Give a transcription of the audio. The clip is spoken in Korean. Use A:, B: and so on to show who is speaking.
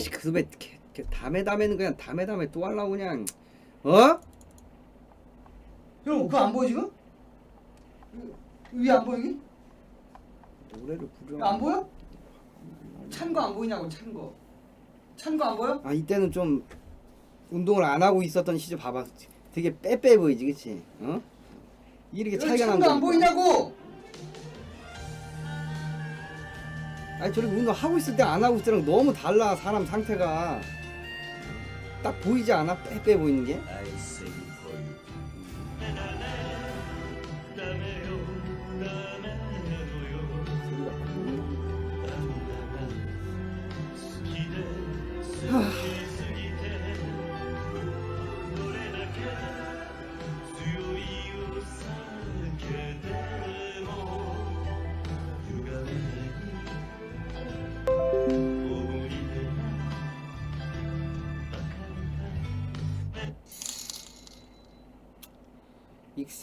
A: 아씨 그왜 담에 담에는 그냥 담에 담에 또 하려고 그냥 어?
B: 형 그거 안 보여 지금? 위에 안 보여 여기?
A: 노래를 부르
B: 안 보여? 찬 거 안 보이냐고 찬 거. 찬 거 안 보여?
A: 아 이때는 좀 운동을 안 하고 있었던 시절 봐봐 되게 빼빼 보이지 그치? 어? 이렇게 차이가
B: 찬
A: 난다
B: 거안 보이냐고?
A: 아니 저렇게 운동 하고 있을 때 안 하고 있을 때랑 너무 달라 사람 상태가 딱 보이지 않아? 빼빼 보이는 게? X